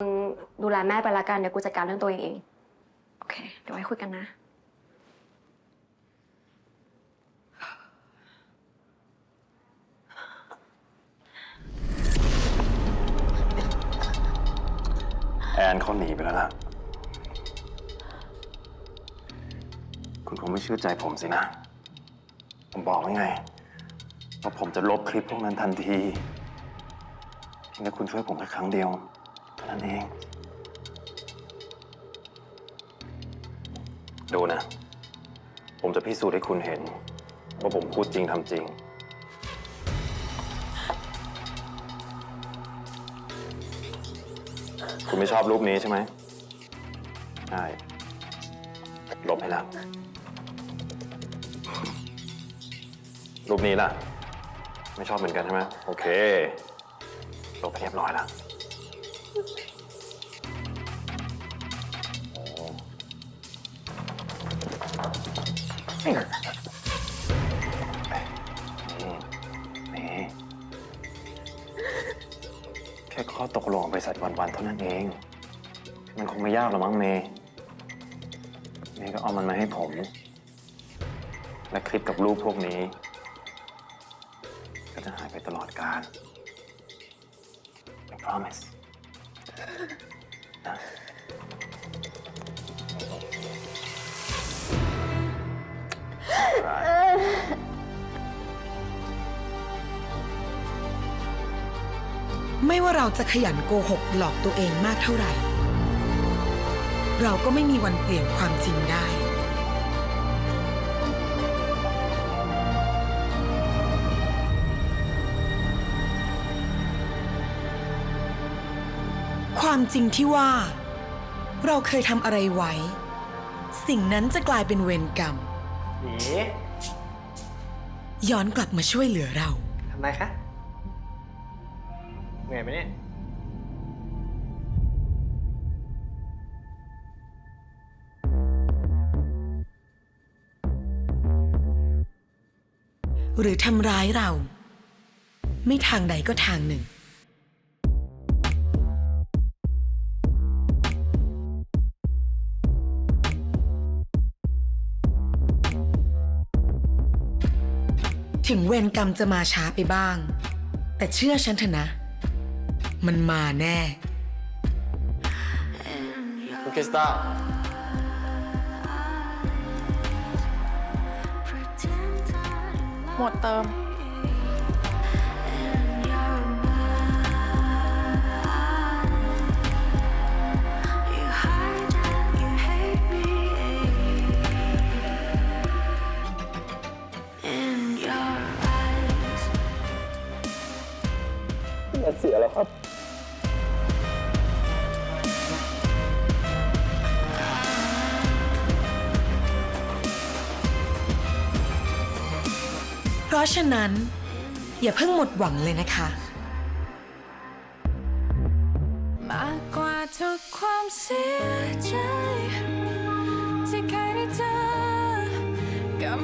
มึงดูแลแม่ไปละกันเดี๋ยวกูจัดการเรื่องตัวเองเอง โอเค เดี๋ยวไว้คุยกันนะ แอนเขาหนีไปแล้วล่ะ คุณคงไม่เชื่อใจผมสินะ ผมบอกแล้ไงว่าผมจะลบคลิปพวกนั้นทันทีเพียงแต่คุณช่วยผมแค่ครั้งเดียว เท่านั้นเอง ดูนะ ผมจะพิสูจน์ให้คุณเห็น ว่าผมพูดจริงทำจริง คุณไม่ชอบรูปนี้ใช่ไหมใช่ลบให้แล้ว รูปนี้ล่ะ ไม่ชอบเหมือนกันใช่ไหมโอเคลบไปเรียบร้อยแล้ว นี่นี่แค่ข้อตกลงของบริษัทวันๆเท่านั้นเอง มันคงไม่ยากหรอกมั้งเมย์เมย์ก็เอามันมาให้ผม และคลิปกับรูปพวกนี้ ก็จะหายไปตลอดกาล I promise ไม่ว่าเราจะขยันโกหกหลอกตัวเองมากเท่าไหร่ เราก็ไม่มีวันเปลี่ยนความจริงได้ ความจริงที่ว่า เราเคยทำอะไรไว้ สิ่งนั้นจะกลายเป็นเวรกรรมหนีย้อนกลับมาช่วยเหลือเรา ทำไมคะเหนื่อยไหมเนี่ย หรือทำร้ายเรา ไม่ทางใดก็ทางหนึ่ง ถึงเวรกรรมจะมาช้าไปบ้าง แต่เชื่อฉันเถอะนะ มันมาแน่คุณคริสตาหมดเติม เสียแล้วครับเพราะฉะนั้น อย่าเพิ่งหมดหวังเลยนะคะ มากกว่าทุกความเสียใจ ที่เคยได้เจอกับ